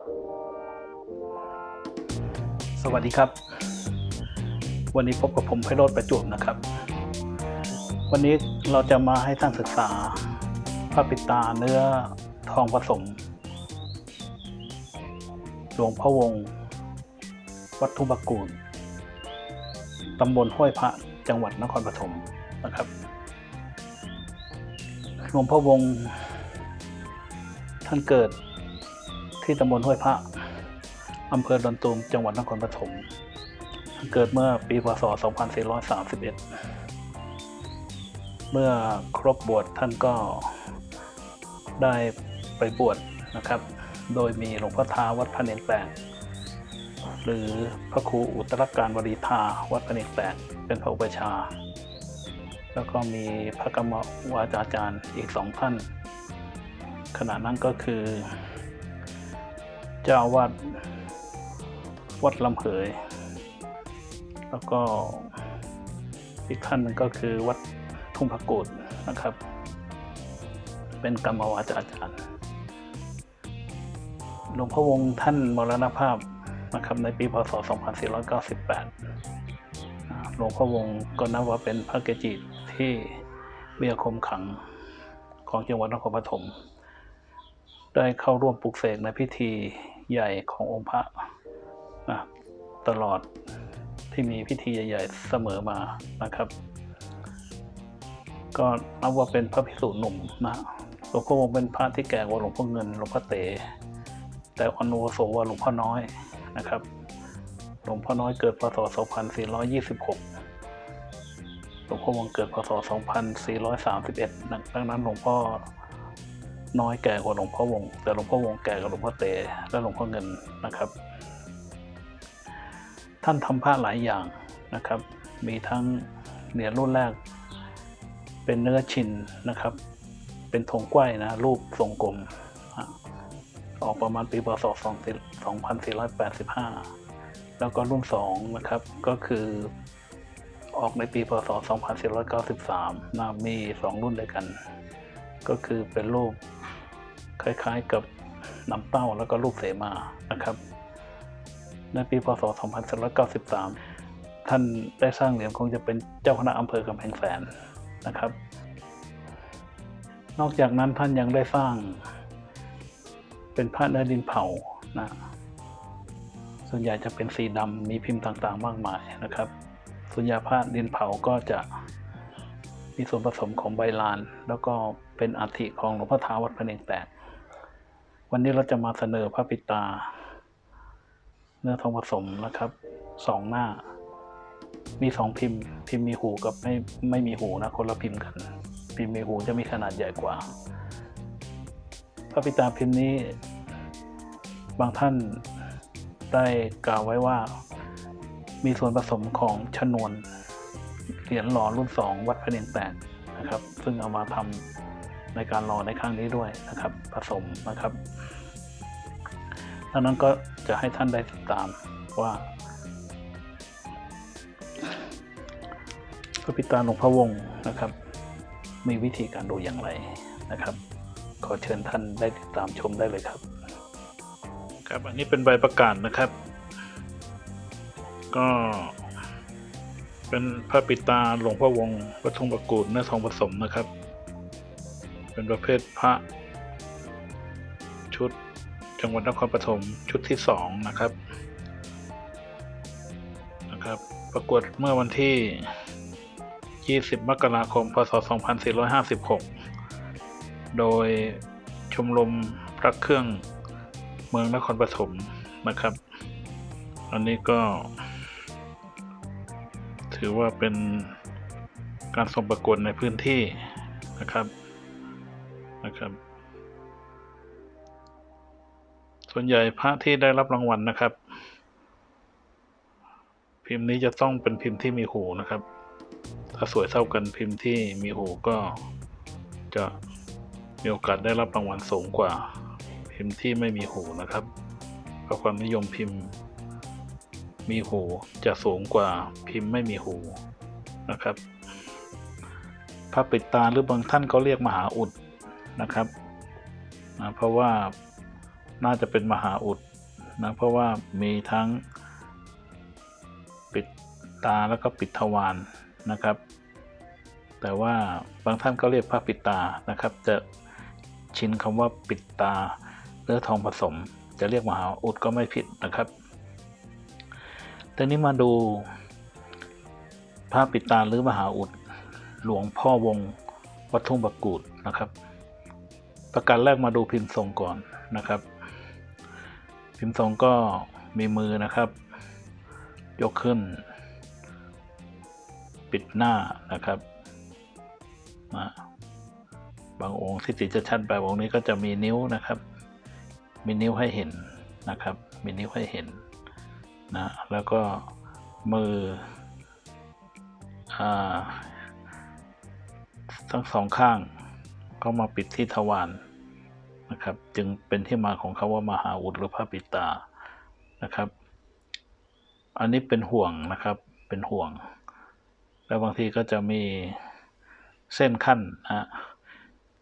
สวัสดีครับ วันนี้พบกับผมไพโรธประจวบนะครับ วันนี้เราจะมาให้ท่านศึกษาพระปิตาเนื้อทองผสม หลวงพ่อวงศ์วัดทุบกูลตำบลห้วยพระจังหวัดนครปฐมนะครับหลวงพ่อวง ท่านเกิด ที่ตำบลห้วยพระอำเภอดอนตูมจังหวัดนครปฐมเกิดเมื่อปีพศ 2431 เมื่อครบบวชท่านก็ได้ไปบวชนะครับ โดยมีหลวงพ่อทาวัดพระเนรแปลงหรือพระครูอุตรการวรีทาวัดพระเนรแปลงเป็นพระอุปชฌาย์แล้วก็มีพระกรรมวาจาจารย์อีกสองท่านขณะนั้นก็คือ เจ้าวาดวัดลำเหย แล้วก็อีกท่านหนึ่งก็คือวัดทุ่งพระโกดนะครับ เป็นกรรมวาจาอาจารย์ หลวงพ่อวงศ์ท่านมรณภาพนะครับในปีพศ 2498 หลวงพ่อวงศ์ก็นับว่าเป็นพระเกจิที่มีอาคมขังของจังหวัดนครปฐม ได้เข้าร่วมปลุกเสกในพิธีใหญ่ขององค์พระนะตลอดที่มีพิธีใหญ่ ๆ เสมอมานะครับ ก็นับว่าเป็นพระภิกษุหนุ่มนะหลวงพ่อวงศ์เป็นพระที่แก่กว่าหลวงพ่อเงินหลวงพ่อเต๋แต่อนุโสว่าหลวงพ่อน้อยนะครับ หลวงพ่อน้อยเกิดพศ 2426 หลวงพ่อวงศ์เกิดพศ 2431 ดังนั้นหลวงพ่อ น้อยแก่กว่าหลวงพ่อวง แต่หลวงพ่อวงแก่กว่าหลวงพ่อเตและหลวงพ่อเงินนะครับ ท่านทำผ้าหลายอย่างนะครับ มีทั้งเหรียญรุ่นแรก เป็นเนื้อชินนะครับ เป็นธงกล้วยนะรูปทรงกลมอออกประมาณปีพศ2485 แล้วก็รุ่น 2 นะครับ ก็คือออกในปีพศ 2493นะมี 2 รุ่นด้วยกัน ก็คือเป็นรูป คล้ายๆกับน้ำเต้าแล้วก็รูปเสมานะครับ ในปีพศ 2493 ท่านได้สร้างเหรียญคงจะเป็นเจ้าคณะอำเภอกำแพงแสนนะครับ นอกจากนั้นท่านยังได้สร้าง เป็นพระเนื้อดินเผานะส่วนใหญ่จะเป็นสีดำมีพิมพ์ต่างๆ มากมายนะครับ ส่วนใหญ่พระดินเผาก็จะมีส่วนผสมของใบลาน แล้วก็เป็นอัฐิของหลวงพ่อท้าวัดพระเนงแตก วันนี้เราจะมาเสนอพระปิตา เนื้อทองผสมนะครับสองหน้า มีสองพิมพ์ พิมพ์มีหูกับไม่ไม่มีหูนะคนละพิมพ์กัน พิมพ์มีหูจะมีขนาดใหญ่กว่า พระปิตาพิมพ์นี้ บางท่านได้กล่าวไว้ว่า มีส่วนผสมของชนวนเหรียญหล่อรุ่นสองวัดพระเนียงแตกนะครับ ซึ่งเอามาทำ ในการหล่อในครั้งนี้ด้วยนะครับผสมนะครับดังนั้นก็จะให้ท่านได้ติดตามว่าพระปิตาหลวงพระวงศ์นะครับ มีวิธีการดูอย่างไรนะครับ ขอเชิญท่านได้ติดตามชมได้เลยครับ ครับอันนี้เป็นใบประกาศนะครับ ก็เป็นพระปิตาหลวงพ่อวงศ์วัดทองประกูดเนื้อทองผสมนะครับ เป็นประเภทพระชุดจังหวัดนครปฐมชุดที่สองนะครับนะครับ ประกวดเมื่อวันที่ 20 มกราคม พศ 2456 โดยชมรมพระเครื่องเมืองนครปฐมนะครับ อันนี้ก็ ถือว่าเป็นการส่งประกวดในพื้นที่นะครับ นะครับ ส่วนใหญ่พระที่ได้รับรางวัลนะครับ พิมพ์นี้จะต้องเป็นพิมพ์ที่มีหูนะครับ ถ้าสวยเท่ากันพิมพ์ที่มีหูก็จะมีโอกาสได้รับรางวัลสูงกว่า พิมพ์ที่ไม่มีหูนะครับเพราะความนิยมพิมพ์มีหูจะสูงกว่าพิมพ์ไม่มีหูนะครับพระปิดตาหรือบางท่านก็เรียกมหาอุด นะครับนะเพราะว่าน่าจะเป็นมหาอุดนะเพราะว่ามีทั้งปิดตาแล้วก็ปิดทวารนะครับ แต่ว่าบางท่านก็เรียกพระปิดตานะครับ จะชินคำว่าปิดตาเนื้อทองผสม จะเรียกมหาอุดก็ไม่ผิดนะครับทีนี้มาดูพระปิดตาหรือมหาอุดหลวงพ่อวงวัดทุ่งบกูดนะครับ ประการแรกมาดูพิมพ์ทรงก่อนนะครับ พิมพ์ทรงก็มีมือนะครับ ยกขึ้น ปิดหน้านะครับนะบางองค์ที่ติจะชัดแบบองค์นี้ก็จะมีนิ้วนะครับ มีนิ้วให้เห็นนะครับ มีนิ้วให้เห็นนะแล้วก็มืออาทั้งสองข้าง ก็มาปิดที่ทวารนะครับ จึงเป็นที่มาของคาว่ามหาอุดหรือพระปิตานะครับ อันนี้เป็นห่วงนะครับเป็นห่วง แล้วบางทีก็จะมีเส้นขั้นนะ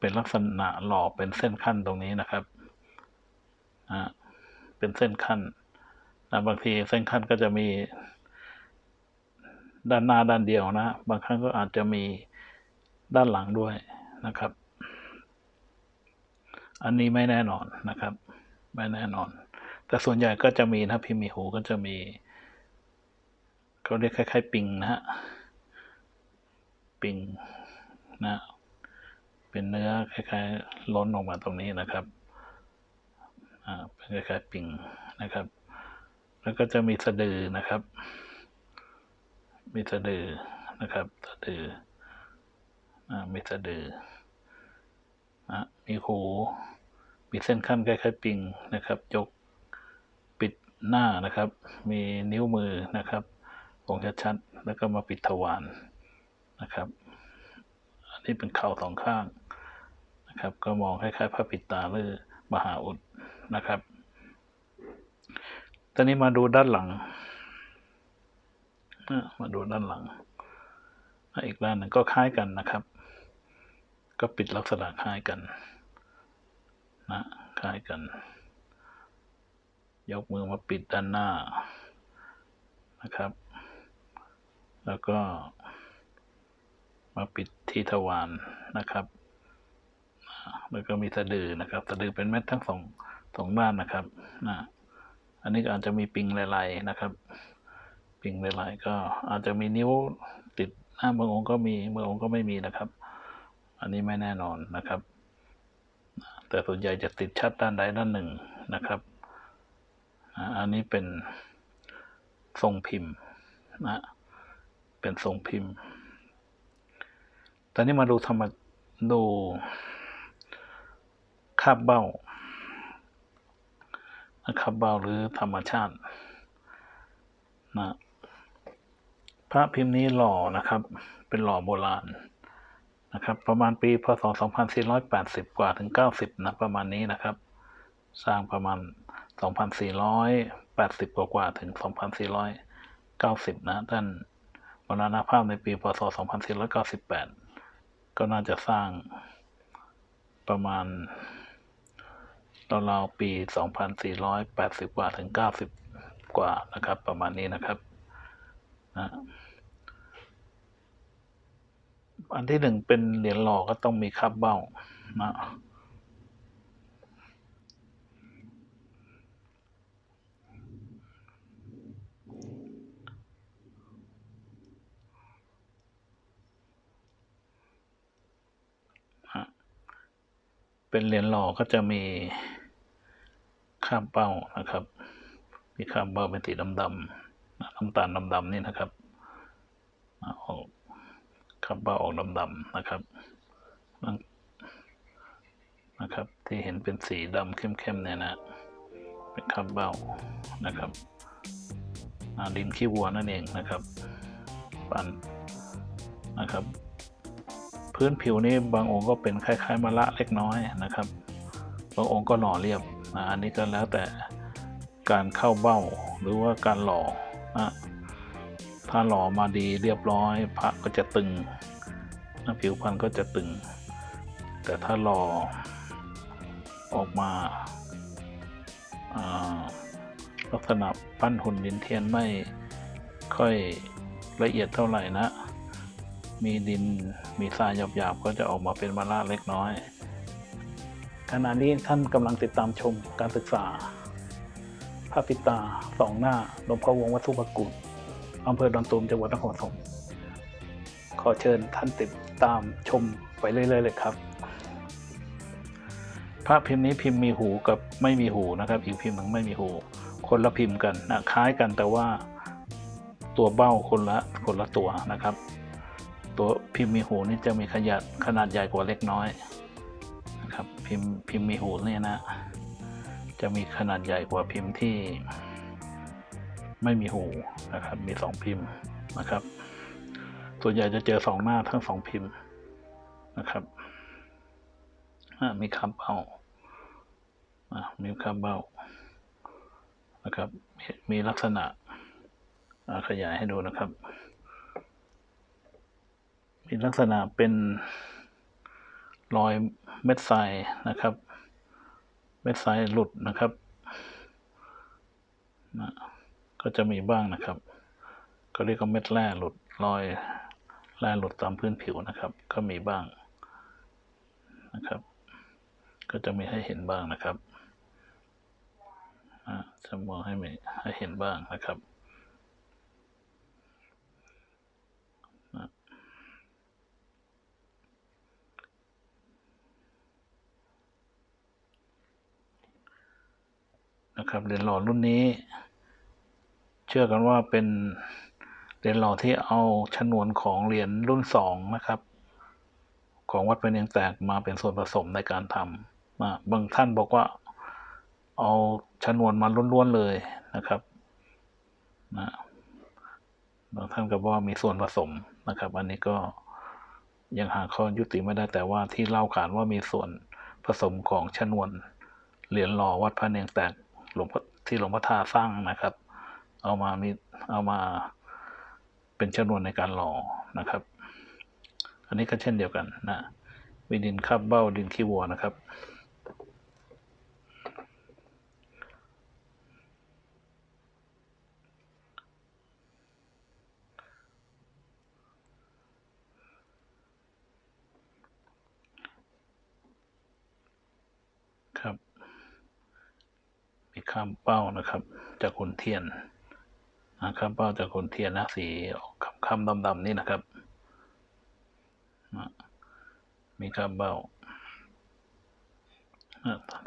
เป็นลักษณะหล่อเป็นเส้นขั้นตรงนี้นะครับนะเป็นเส้นขั้นนะบางทีเส้นขั้นก็จะมี ด้านหน้าด้านเดียวนะ บางครั้งก็อาจจะมีด้านหลังด้วยนะครับ อันนี้ไม่แน่นอนนะครับ ไม่แน่นอน แต่ส่วนใหญ่ก็จะมีนะพิมีหูก็จะมีเขาเรียกคล้ายๆ ปิงนะฮะปิงนะเป็นเนื้อคล้ายๆล้นออกมาตรงนี้นะครับอ่าเป็นคล้ายๆปิงนะครับ แล้วก็จะมีสะดือนะครับ มีสะดือนะครับสะดืออ่ามีสะดือ มีหู มีเส้นขั้นคล้ายๆปิงนะครับยกปิดหน้านะครับ มีนิ้วมือนะครับองชัดๆแล้วก็มาปิดทวารนะครับ อันนี้เป็นเข่าสองข้างนะครับ ก็มองคล้ายๆพระปิดตาหรือมหาอุดนะครับ ตอนนี้มาดูด้านหลังอะมาดูด้านหลัง อีกด้านหนึ่งก็คล้ายกันนะครับ ก็ปิดลักษณะคล้ายกัน นะคล้ายกัน ยกมือมาปิดด้านหน้านะครับ แล้วก็ มาปิดที่ทวารนะครับอ่าแล้วก็มีสะดือนะครับสะดือเป็นเม็ดทั้งสองสองด้านนะครับนะอันนี้ก็อาจจะมีปิงลายๆนะครับ ปิงลายๆก็อาจจะมีนิ้วติดหน้าบางองค์ก็มีบางองค์ก็ไม่มีนะครับ อันนี้ไม่แน่นอนนะครับ แต่ส่วนใหญ่จะติดชัดด้านใดด้านหนึ่งนะครับอันนี้เป็นทรงพิมพ์นะเป็นทรงพิมพ์ ตอนนี้มาดูธรรมดูคาบเบ้าคาบเบ้าหรือธรรมชาตินะพระพิมพ์นี้หล่อนะครับ เป็นหล่อโบราณ นะครับ ประมาณปีพศ 2480 กว่าถึง 90 นะ ประมาณนี้นะครับ สร้างประมาณ 2480 กว่ากว่าถึง 2490 นะท่านมรณภาพในปีพศ 2498 ก็น่าจะสร้างประมาณราวๆปี 2480 กว่าถึง 90 กว่านะครับ ประมาณนี้นะครับนะ อันที่หนึ่งเป็นเหรียญหล่อก็ต้องมีคาบเบ้านะเป็นเหรียญหล่อก็จะมีข้ามเป้านะครับ มีข้ามเป้าเป็นสีดำๆน้ำตาลดำๆนี่นะครับอ่าออก ข้ามเป้าออกดำๆนะครับนะครับ ที่เห็นเป็นสีดำเข้มๆเนี่ยนะ เป็นข้ามเป้านะครับดินขี้วัวนั่นเองนะครับปันนะครับ พื้นผิวนี้บางองค์ก็เป็นคล้ายๆมะละเล็กน้อยนะครับ บางองค์ก็หล่อเรียบนะอันนี้ก็แล้วแต่การเข้าเบ้าหรือว่าการหล่อ ถ้าหล่อมาดีเรียบร้อย พระก็จะตึงนะผิวพรรณก็จะตึง แต่ถ้าหล่อออกมาลักษณะปั้นหุ่นดินเทียนไม่ค่อยละเอียดเท่าไหร่นะ มีดินมีทรายหยาบๆ ก็จะออกมาเป็นมาลาเล็กน้อย ขณะนี้ท่านกำลังติดตามชมการศึกษาพระปิตาสองหน้าหลวงพ่อวงวัดสุภกุล อำเภอดอนตูมจังหวัดนครปฐมขอเชิญท่านติดตามชมไปเรื่อยๆเลยครับพระพิมพ์นี้พิมพ์มีหูกับไม่มีหูนะครับอีกพิมพ์หนึ่งไม่มีหู คนละพิมพ์กันนะคล้ายกันแต่ว่าตัวเบ้าคนละคนละตัวนะครับ ตัวพิมพ์มีหูนี่จะมีขนาดขนาดใหญ่กว่าเล็กน้อยนะครับพิมพ์พิมพ์มีหูเนี่ยนะ จะมีขนาดใหญ่กว่าพิมพ์ที่ ไม่มีหูนะครับ มีสองพิมพ์นะครับ ส่วนใหญ่จะเจอสองหน้าทั้งสองพิมพ์นะครับมีคำเบ้าอะมีคำเบ้านะครับ มีลักษณะอะขยายให้ดูนะครับ มีลักษณะเป็นรอยเม็ดทรายนะครับ เม็ดทรายหลุดนะครับนะ ก็จะมีบ้างนะครับ ก็เรียกว่าเม็ดแร่หลุดรอยแร่หลุดตามพื้นผิวนะครับ ก็มีบ้างนะครับ ก็จะมีให้เห็นบ้างนะครับอ่าจะมองให้มีให้เห็นบ้างนะครับนะครับเหรียญหล่อรุ่นนี้ เชื่อกันว่าเป็นเหรียญหล่อที่เอาชนวนของเหรียญรุ่นสองนะครับ ของวัดเป็นยังแตกมาเป็นส่วนผสมในการทำอะบางท่านบอกว่าเอาชนวนมาล้วนๆเลยนะครับนะบางท่านก็บอกว่ามีส่วนผสมนะครับ อันนี้ก็ยังหาข้อยุติไม่ได้แต่ว่าที่เล่าขานว่ามีส่วนผสมของชนวนเหรียญหล่อวัดพระเนียงแตกหลวงพ่อที่หลวงพ่อทาสร้างนะครับ เอามามีเอามาเป็นชนวนในการหล่อนะครับ อันนี้ก็เช่นเดียวกันนะมีดินคาบเบ้าดินขี้วัวนะครับ ครับ มีข้ามเป้านะครับ จากขุนเทียน นะข้ามเป้าจากขนเทียนนะสีออกคำๆดำๆนี่นะครับนะมีข้ามเป้า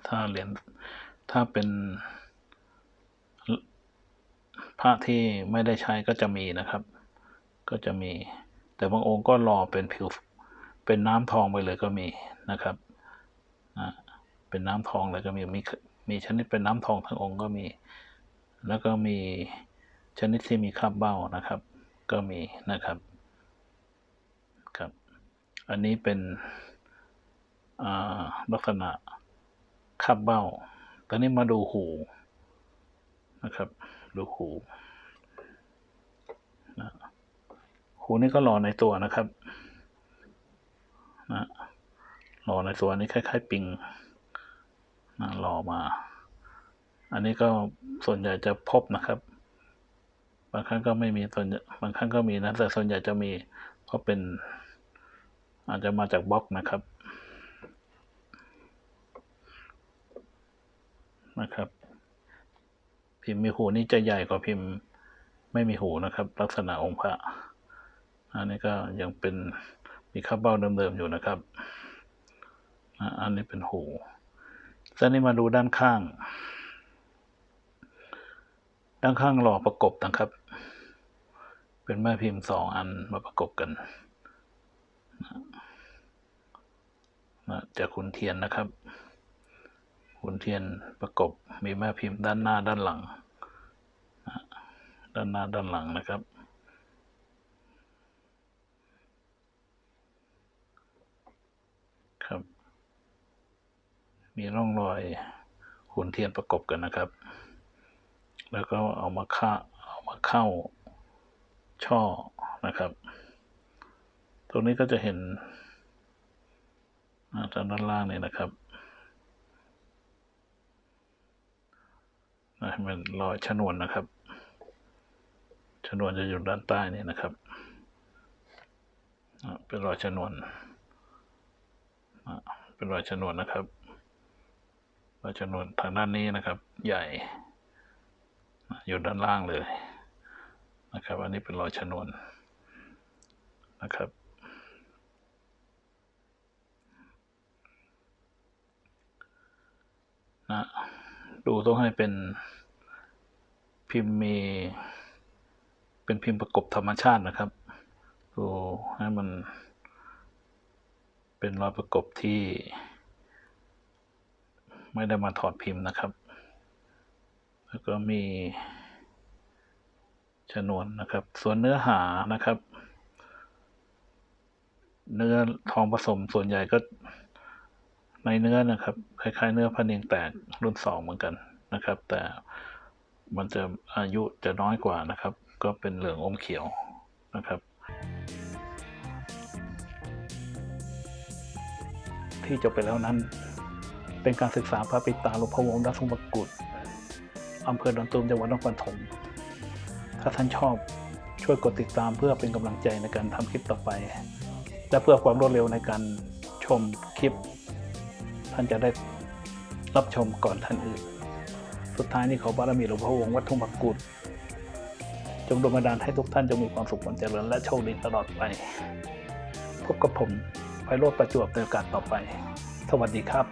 ถ้าเหรียญถ้าเป็นพระที่ไม่ได้ใช้ก็จะมีนะครับ ก็จะมี แต่บางองค์ก็รอเป็นผิวเป็นน้ำทองไปเลยก็มีนะครับเป็นน้ำทองเลยก็มีมีมีชนิดเป็นน้ำทองทั้งองค์ก็มี แล้วก็มี ชนิดที่มีคาบเบ้านะครับ ก็มีนะครับครับ อันนี้เป็นลักษณะคาบเบ้า ตอนนี้มาดูหูนะครับ ดูหูนะหูนี่ก็หล่อในตัวนะครับนะหล่อในตัวนี้คล้าย ๆ ปิงนะรอมา อันนี้ก็ส่วนใหญ่จะพบนะครับ บางครั้งก็ไม่มีส่วนบางครั้งก็มีนะแต่ส่วนใหญ่จะมีเพราะเป็น อาจจะมาจากบล็อกนะครับนะครับ พิมพ์มีหูนี่จะใหญ่กว่าพิมพ์ไม่มีหูนะครับ ลักษณะองค์พระอันนี้ก็ยังเป็นมีข้าเบ้าเดิมๆอยู่นะครับอันนี้เป็นหูตอนนี้มาดูด้านข้าง ด้านข้างหล่อประกบนะครับ เป็นแม่พิมพ์สองอันมาประกบกันนะจากขุนเทียนนะครับขุนเทียนประกบมีแม่พิมพ์ด้านหน้าด้านหลังนะด้านหน้าด้านหลังนะครับครับ มีร่องรอยขุนเทียนประกบกันนะครับ แล้วก็เอามาค่าเอามาเข้าช่อนะครับ ตรงนี้ก็จะเห็นอ่าทางด้านล่างนี่นะครับนะเป็นรอยชนวนนะครับ ชนวนจะอยู่ด้านใต้นี่นะครับเป็นรอยชนวนเป็นรอยชนวนนะครับรอยชนวนทางด้านนี้นะครับ ใหญ่ อยู่ด้านล่างเลยนะครับ อันนี้เป็นรอยชนวนนะครับ นะ ดูต้องให้เป็นพิมพ์มี เป็นพิมพ์ประกบธรรมชาตินะครับ ดูให้มันเป็นรอยประกบที่ ไม่ได้มาถอดพิมพ์นะครับ แล้วก็มีชนวนนะครับ ส่วนเนื้อหานะครับ เนื้อทองผสมส่วนใหญ่ก็ในเนื้อนะครับ คล้ายๆ เนื้อพันเองแตกรุ่นสองเหมือนกันนะครับ แต่มันจะอายุจะน้อยกว่านะครับ ก็เป็นเหลืองอมเขียวนะครับ ที่จบไปแล้วนั้น เป็นการศึกษาพระปิตาหลวงพระวงศ์ดัทรงประกุฎ อำเภอดอนตูมจังหวัดนครปฐมถ้าท่านชอบช่วยกดติดตามเพื่อเป็นกำลังใจในการทำคลิปต่อไป และเพื่อความรวดเร็วในการชมคลิป ท่านจะได้รับชมก่อนท่านอื่น สุดท้ายนี้ขอบารมีหลวงพ่อวงศ์วัดทุ่งปักกุดจงดลบันดาลให้ทุกท่านจงมีความสุขความเจริญและโชคดีตลอดไปพบกับผมไพโรธประจวบในโอกาสต่อไป สวัสดีครับ